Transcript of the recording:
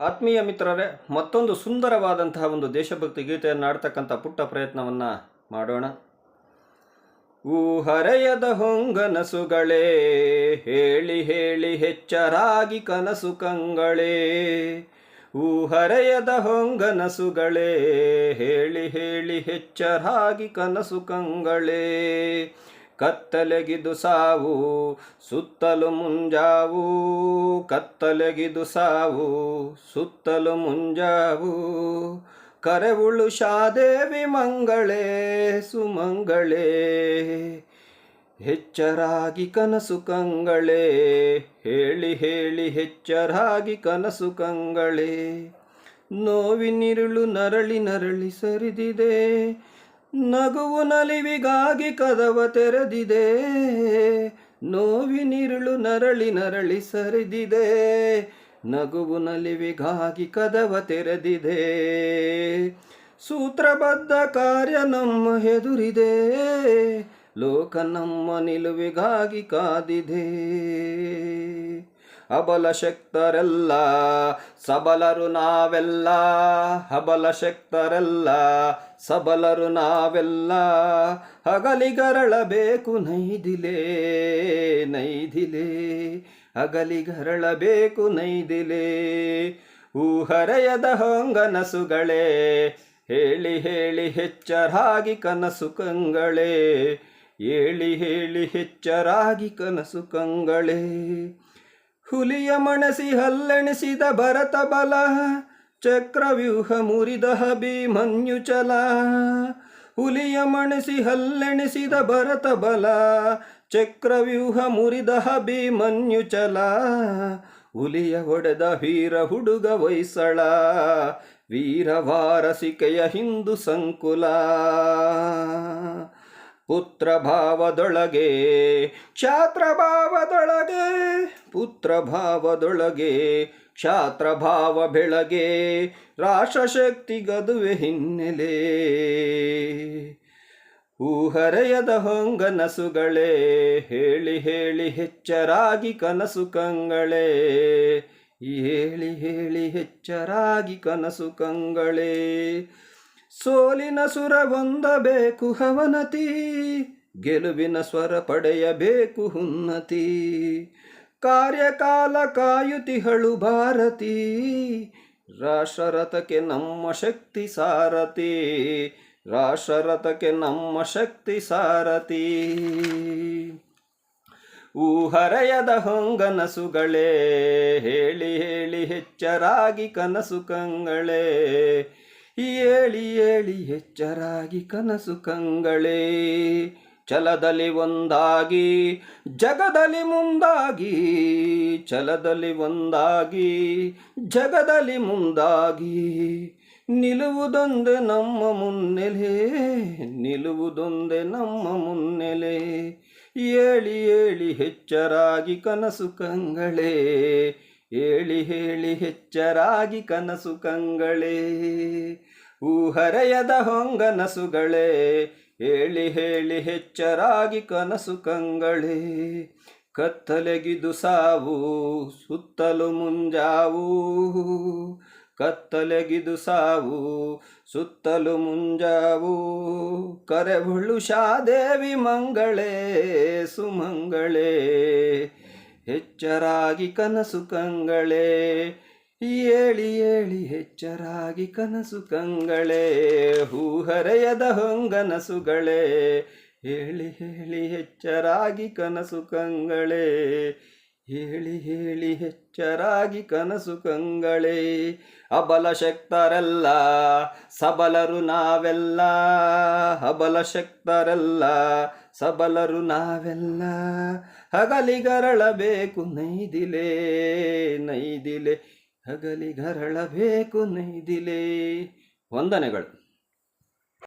ಆತ್ಮೀಯ ಮಿತ್ರರೇ, ಮತ್ತೊಂದು ಸುಂದರವಾದಂತಹ ಒಂದು ದೇಶಭಕ್ತಿ ಗೀತೆಯನ್ನು ಆಡ್ತಕ್ಕಂಥ ಪುಟ್ಟ ಪ್ರಯತ್ನವನ್ನು ಮಾಡೋಣ. ಹರೆಯದ ಹೊಂಗನಸುಗಳೇ, ಹೇಳಿ ಹೇಳಿ ಹೆಚ್ಚರಾಗಿ ಕನಸು ಕಂಗಳೇ. ಹರೆಯದ ಹೊಂಗನಸುಗಳೇ, ಹೇಳಿ ಹೇಳಿ ಹೆಚ್ಚರಾಗಿ ಕನಸು ಕಂಗಳೇ. ಕತ್ತಲೆಗಿದು ಸಾವು, ಸುತ್ತಲು ಮುಂಜಾವು. ಕತ್ತಲೆಗಿದು ಸಾವು, ಸುತ್ತಲು ಮುಂಜಾವು. ಕರೆವುಳು ಶಾದೇವಿ ಮಂಗಳೇ, ಸುಮಂಗಳೇ. ಹೆಚ್ಚರಾಗಿ ಕನಸು ಕಂಗಳೇ, ಹೇಳಿ ಹೇಳಿ ಹೆಚ್ಚರಾಗಿ ಕನಸು ಕಂಗಳೇ. ನೋವಿನಿರುಳು ನರಳಿ ನರಳಿ ಸರಿದಿದೆ ನಗುವು ನಲಿವಿಗಾಗಿ ಕದವ ತೆರೆದಿದೆ. ನೋವಿನಿರುಳು ನರಳಿ ನರಳಿ ಸರಿದಿದೆ. ನಗುವು ನಲಿವಿಗಾಗಿ ಕದವ ತೆರೆದಿದೆ. ಸೂತ್ರಬದ್ಧ ಕಾರ್ಯ ನಮ್ಮ ಎದುರಿದೆ ಲೋಕ ನಮ್ಮ ನಿಲುವಿಗಾಗಿ ಕಾದಿದೆ. ಅಬಲ ಶಕ್ತರೆಲ್ಲ ಸಬಲರು ನಾವೆಲ್ಲ. ಅಬಲ ಶಕ್ತರೆಲ್ಲ ಸಬಲರು ನಾವೆಲ್ಲ. ಹಗಲಿಗರಳಬೇಕು ನೈದಿಲೆ ನೈದಿಲೆ. ಹಗಲಿಗರಳಬೇಕು ನೈದಿಲೆ. ಊಹರೆಯದ ಹೊಂಗನಸುಗಳೇ, ಹೇಳಿ ಹೇಳಿ ಹೆಚ್ಚರಾಗಿ ಕನಸು ಕಂಗಳೇ. ಹೇಳಿ ಹೇಳಿ ಹೆಚ್ಚರಾಗಿ ಕನಸು ಕಂಗಳೇ. ಹುಲಿಯ ಮಣಸಿ ಹಲ್ಲೆಣಿಸಿದ ಭರತ ಬಲ, ಚಕ್ರವ್ಯೂಹ ಮುರಿದ ಭೀಮನ್ಯು ಚಲ ಹುಲಿಯ ಮಣಸಿ ಹಲ್ಲೆಣಿಸಿದ ಭರತ ಬಲ, ಚಕ್ರವ್ಯೂಹ ಮುರಿದ ಭೀಮನ್ಯು ಚಲ ಹುಲಿಯ ಒಡೆದ ವೀರ ಹುಡುಗ ಹೊಯ್ಸಳ, ವೀರವಾರಸಿಕೆಯ ಹಿಂದೂ ಸಂಕುಲ. ಪುತ್ರ ಭಾವದೊಳಗೆ ಕ್ಷಾತ್ರ ಭಾವದೊಳಗೆ ಪುತ್ರ ಭಾವದೊಳಗೆ ಕ್ಷಾತ್ರ ಭಾವ ಬೆಳಗೆ, ರಾಷ್ಟ್ರಶಕ್ತಿ ಗದುವೆ ಹಿನ್ನೆಲೆ. ಊಹರೆಯದ ಹೊಂಗನಸುಗಳೇ, ಹೇಳಿ ಹೇಳಿ ಹೆಚ್ಚರಾಗಿ ಕನಸು ಕಂಗಳೇ. ಹೇಳಿ ಹೇಳಿ ಹೆಚ್ಚರಾಗಿ ಕನಸು ಕಂಗಳೇ. ಸೋಲಿನ ಸುರ ಹೊಂದಬೇಕು ಹವನತಿ, ಗೆಲುವಿನ ಸ್ವರ ಪಡೆಯಬೇಕು ಉನ್ನತಿ. ಕಾರ್ಯಕಾಲ ಕಾಯುತಿಹಳು ಭಾರತಿ ರಾಷ್ಟ್ರರಥಕ್ಕೆ ನಮ್ಮ ಶಕ್ತಿ ಸಾರಥಿ ರಾಷ್ಟ್ರರಥಕ್ಕೆ ನಮ್ಮ ಶಕ್ತಿ ಸಾರಥಿ. ಊಹರೆಯದ ಹೊಂಗನಸುಗಳೇ, ಹೇಳಿ ಹೇಳಿ ಹೆಚ್ಚರಾಗಿ ಕನಸು ಕಂಗಳೇ ಏಳಿ ಏಳಿ ಹೆಚ್ಚರಾಗಿ ಕನಸು ಕಂಗಳೇ, ಛಲದಲ್ಲಿ ಒಂದಾಗಿ, ಜಗದಲ್ಲಿ ಮುಂದಾಗಿ, ಛಲದಲ್ಲಿ ಒಂದಾಗಿ, ಜಗದಲ್ಲಿ ಮುಂದಾಗಿ. ನಿಲುವುದೊಂದೇ ನಮ್ಮ ಮುನ್ನೆಲೆ, ನಿಲುವುದೊಂದೇ ನಮ್ಮ ಮುನ್ನೆಲೆ. ಏಳಿ ಏಳಿ ಹೆಚ್ಚರಾಗಿ ಕನಸು ಕಂಗಳೇ ಏಳಿ ಹೇಳಿ ಹೆಚ್ಚರಾಗಿ ಕನಸು ಕಂಗಳೇ ಊಹರೆಯದ ಹೊಂಗನಸುಗಳೇ, ಹೇಳಿ ಹೇಳಿ ಹೆಚ್ಚರಾಗಿ ಕನಸು ಕಂಗಳೇ, ಕತ್ತಲೆಗಿದು ಸಾವು ಸುತ್ತಲು ಮುಂಜಾವು, ಕತ್ತಲೆಗಿದು ಸಾವು ಸುತ್ತಲು ಮುಂಜಾವು ಕರೆಬುಳ್ಳು ಶಾದೇವಿ ಮಂಗಳೇ ಸುಮಂಗಳೇ ಹೆಚ್ಚರಾಗಿ ಕನಸು ಕಂಗಳೇ. ಏಳಿ ಏಳಿ ಹೆಚ್ಚರಾಗಿ ಕನಸು ಕಂಗಳೇ. ಹೂಹರೆಯದ ಹೊಂಗನಸುಗಳೇ. ಹೇಳಿ ಹೇಳಿ ಹೆಚ್ಚರಾಗಿ ಕನಸು ಕಂಗಳೇ. ಹೇಳಿ ಹೇಳಿ ಹೆಚ್ಚರಾಗಿ ಕನಸು ಕಂಗಳೇ. ಅಬಲ ಶಕ್ತರೆಲ್ಲ, ಸಬಲರು ನಾವೆಲ್ಲ. ಅಬಲ ಶಕ್ತರೆಲ್ಲ ಸಬಲರು ನಾವೆಲ್ಲ ಹಗಲಿಗರಳಬೇಕು ನೈದಿಲೆ ನೈದಿಲೆ ಹಗಲಿಗರಳಬೇಕು ನೈದಿಲೆ. ವಂದನೆಗಳು.